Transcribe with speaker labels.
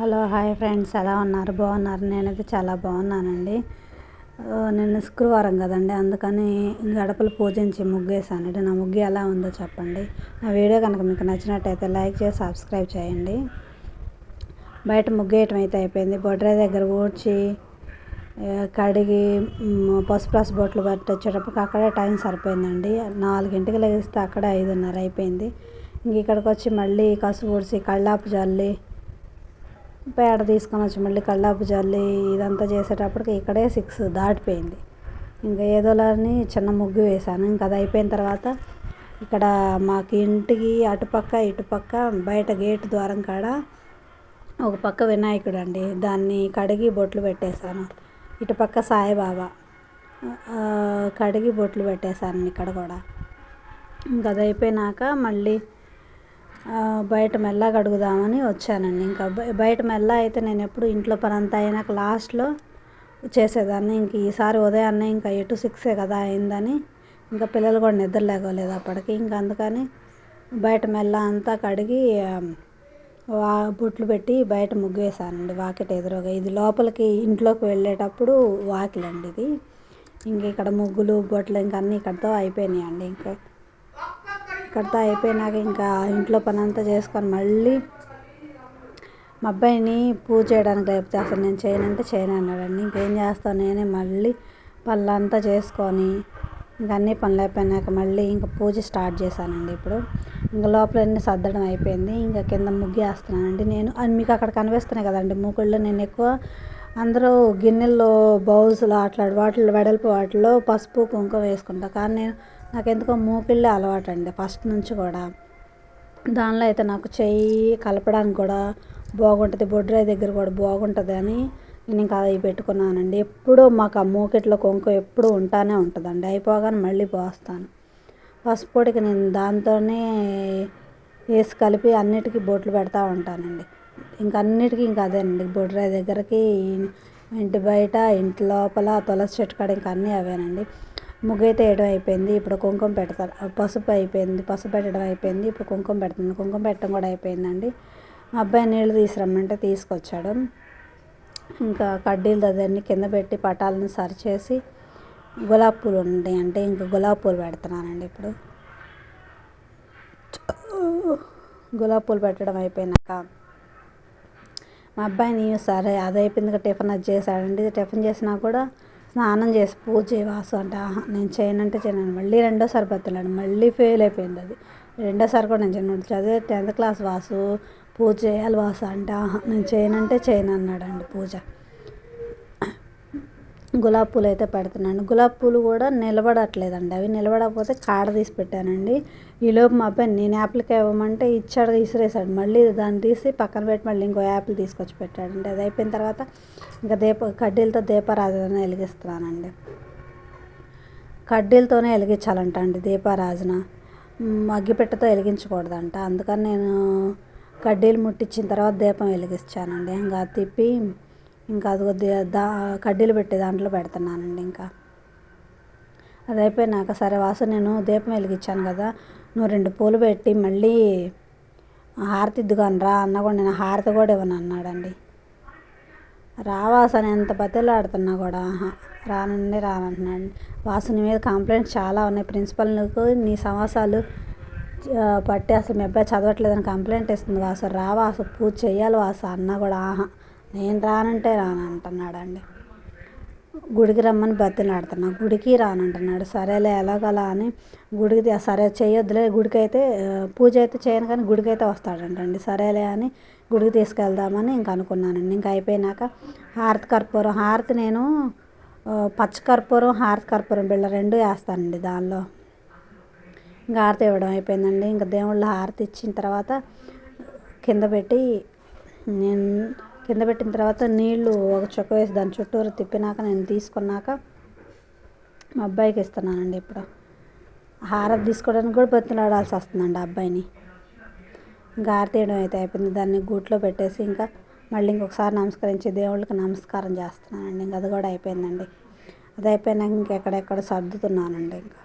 Speaker 1: Hello hi friends. ఎలా ఉన్నారు? బాగున్నారు? నేనైతే చాలా బాగున్నానండి. నేను నిన్న శుక్రవారం కదండి. అందుకని గడపలు పూజించి ముగ్గేసానండి నా ముగ్గు ఎలా ఉందో చెప్పండి. నా వీడియో కనుక మీకు నచ్చినట్టయితే లైక్ చేసి సబ్స్క్రైబ్ చేయండి. బయట ముగ్గేయటం అయితే అయిపోయింది. బొడ్రాయి దగ్గర ఊడ్చి కడిగి పసుపు పసుపు బొట్లు పట్టి వచ్చేటప్పటికి అక్కడే టైం సరిపోయిందండి. నాలుగింటికి లెగిస్తే అక్కడే ఐదున్నర అయిపోయింది. ఇంక ఇక్కడికి వచ్చి మళ్ళీ కసు ఊడ్చి కళ్ళాపు జల్లి పేడ తీసుకొని వచ్చి మళ్ళీ కళ్ళాపు జల్లి ఇదంతా చేసేటప్పటికి ఇక్కడే సిక్స్ దాటిపోయింది. ఇంకా ఏదోలాని చిన్న ముగ్గు వేశాను. ఇంకా అది అయిపోయిన తర్వాత ఇక్కడ మాకు ఇంటికి అటుపక్క ఇటుపక్క బయట గేటు ద్వారం కాడ ఒక పక్క వినాయకుడు అండి దాన్ని కడిగి బొట్లు పెట్టేశాను. ఇటుపక్క సాయిబాబా. కడిగి బొట్లు పెట్టేశాను ఇక్కడ కూడా. ఇంకా అది అయిపోయినాక మళ్ళీ బయట మెల్లగా కడుగుదామని వచ్చానండి. ఇంకా బయట మెల్ల అయితే నేను ఎప్పుడు ఇంట్లో పని అంతా అయినాక లాస్ట్లో చేసేదాన్ని. ఇంక ఈసారి ఉదయాన్నే ఇంకా ఎటు సిక్సే కదా అయిందని ఇంకా పిల్లలు కూడా నిద్ర లేగలేదు అప్పటికి. ఇంకా అందుకని బయట మెల్ల అంతా కడిగి వా బొట్లు పెట్టి బయట ముగ్గు వేసానండి ఎదురుగా. ఇది లోపలికి ఇంట్లోకి వెళ్ళేటప్పుడు వాకిలండి ఇది. ఇంక ఇక్కడ ముగ్గులు బొట్లు ఇంక అన్నీ ఇక్కడితో అయిపోయినాయండి. ఇంకా ఇక్కడితో అయిపోయినాక ఇంకా ఇంట్లో పని అంతా చేసుకొని మళ్ళీ మా అబ్బాయిని పూజ చేయడానికి లేకపోతే అసలు నేను చేయనంటే చేయను అన్నాడండి. ఇంకేం చేస్తాను నేనే మళ్ళీ పనులంతా చేసుకొని ఇంక అన్ని పనులు అయిపోయినాక మళ్ళీ ఇంకా పూజ స్టార్ట్ చేశానండి ఇప్పుడు. ఇంకా లోపల అన్ని సర్దడం అయిపోయింది. ఇంకా కింద ముగ్గు వేస్తున్నానండి నేను. అది మీకు అక్కడ కనిపిస్తున్నాయి కదండి మూకుళ్ళు. నేను ఎక్కువ అందరూ గిన్నెల్లో బౌల్స్లో అట్లా వాటిలో వెడల్పు వాటిలో పసుపు కుంకుమ వేసుకుంటా. కానీ నేను నాకు ఎందుకో మూకిళ్ళే అలవాటు అండి ఫస్ట్ నుంచి కూడా. దానిలో అయితే నాకు చెయ్యి కలపడానికి కూడా బాగుంటుంది బొడ్రాయి దగ్గర కూడా బాగుంటుంది అని నేను ఇంకా అవి పెట్టుకున్నానండి. ఎప్పుడూ మాకు ఆ మూకిట్లో కొంక ఎప్పుడూ ఉంటానే ఉంటుందండి. అయిపోగానే మళ్ళీ పోస్తాను. పసుపు పొడికి నేను దాంతోనే వేసి కలిపి అన్నిటికీ బొట్లు పెడతా ఉంటానండి. ఇంకా అన్నిటికీ ఇంకా అదేనండి. బొడ్రాయి దగ్గరకి ఇంటి బయట ఇంటి లోపల తులసి చెట్టు కాడ ఇంకా అన్నీ అవేనండి. ముగ్గు వేయడం అయిపోయింది ఇప్పుడు కుంకుమ పెడతారు. పసుపు అయిపోయింది పసుపు పెట్టడం అయిపోయింది ఇప్పుడు కుంకుమ పెడుతుంది. కుంకుమ పెట్టడం కూడా అయిపోయిందండి. మా అబ్బాయి నీళ్ళు తీసుకురమ్మంటే తీసుకొచ్చాడు. ఇంకా కడ్డీలు అదన్నీ కింద పెట్టి పటాలను సరిచేసి గులాబీ పూలు ఉంటాయి అంటే ఇంకా గులాబీ పూలు పెడుతున్నానండి ఇప్పుడు. గులాబీ పూలు పెట్టడం అయిపోయినాక మా అబ్బాయిని సరే అది అయిపోయింది టిఫిన్ అది చేశాడండి. టిఫిన్ చేసినా కూడా స్నానం చేసి పూజ చేయవాసు అంటే ఆహా నేను చేయనంటే చేయను మళ్ళీ రెండోసారి బతున్నాడు మళ్ళీ ఫెయిల్ అయిపోయింది అది. రెండోసారి కూడా నేను చేయను. చదివే టెన్త్ క్లాస్ వాసు పూజ చేయాలి వాసు అంటే ఆహా నేను చేయనంటే చేయను అన్నాడండి పూజ. గులాబీ పూలు అయితే పెడుతున్నాను. గులాబీ పూలు కూడా నిలబడట్లేదండి. అవి నిలబడకపోతే కాడ తీసి పెట్టానండి. ఈలోపు మా అబ్బాయి నేను యాప్లకి ఇవ్వమంటే ఇచ్చాడు ఇసిరేసాడు మళ్ళీ దాన్ని తీసి పక్కన పెట్టి మళ్ళీ ఇంకో యాపిల్ తీసుకొచ్చి పెట్టాడండి. అది అయిపోయిన తర్వాత ఇంకా దీప కడ్డీలతో దీపారాధన వెలిగిస్తున్నానండి. కడ్డీలతోనే వెలిగించాలంట అండి దీపారాజన మగ్గిపెట్టతో వెలిగించకూడదంట. అందుకని నేను కడ్డీలు ముట్టించిన తర్వాత దీపం వెలిగించానండి. ఇంకా తిప్పి ఇంకా అది కొద్దిగా దా కడ్డీలు పెట్టి దాంట్లో పెడుతున్నానండి ఇంకా. అది అయిపోయినాక సరే వాసు నేను దీపం వెలిగించాను కదా నువ్వు రెండు పూలు పెట్టి మళ్ళీ హారతి ఇద్దుగాని రా అన్న కూడా నేను హారతి కూడా ఇవ్వను అన్నాడండి. రావాసని ఎంత బతిలాడుతున్నా కూడా ఆహా, రానండి రానంటున్నాడు. వాసుని మీద కంప్లైంట్స్ చాలా ఉన్నాయి. ప్రిన్సిపల్ నీ సమాసాలు పట్టి అసలు మీ అబ్బాయి చదవట్లేదని కంప్లైంట్ ఇస్తుంది వాసు రావాసు పూజ చేయాలి వాసు అన్న కూడా ఆహా. నేను రానంటే రాను అంటున్నాడండి. గుడికి రమ్మని బతిలాడుతున్నా గుడికి రానంటున్నాడు సరేలే ఎలాగలా అని గుడికి సరే చేయొద్దులే గుడికి అయితే పూజ అయితే చేయను కానీ గుడికి అయితే వస్తాడంటండి. సరేలే అని గుడికి తీసుకెళ్దామని ఇంక అనుకున్నానండి. ఇంక అయిపోయినాక హారతి కర్పూరం హారతి నేను ఆ, పచ్చ కర్పూరం హారతి కర్పూరం బిళ్ళ రెండు వేస్తానండి దానిలో. ఇంకా హారతి ఇవ్వడం అయిపోయిందండి. ఇంకా దేవుళ్ళ హారతి ఇచ్చిన తర్వాత కింద పెట్టి నేను కింద పెట్టిన తర్వాత నీళ్ళు ఒక చుక్క వేసి దాని చుట్టూరు తిప్పినాక నేను తీసుకున్నాక మా అబ్బాయికి ఇస్తున్నానండి ఇప్పుడు. హారతి తీసుకోవడానికి కూడా బతిలాడాల్సి వస్తుందండి ఆ అబ్బాయిని. ఇంకా హారతి అయితే అయిపోయింది. దాన్ని గూట్లో పెట్టేసి ఇంకా మళ్ళీ ఇంకొకసారి నమస్కరించి దేవుళ్ళకి నమస్కారం చేస్తున్నానండి. ఇంకా అది కూడా అయిపోయిందండి. అది అయిపోయినాక ఇంకెక్కడెక్కడ సర్దుతున్నానండి ఇంకా.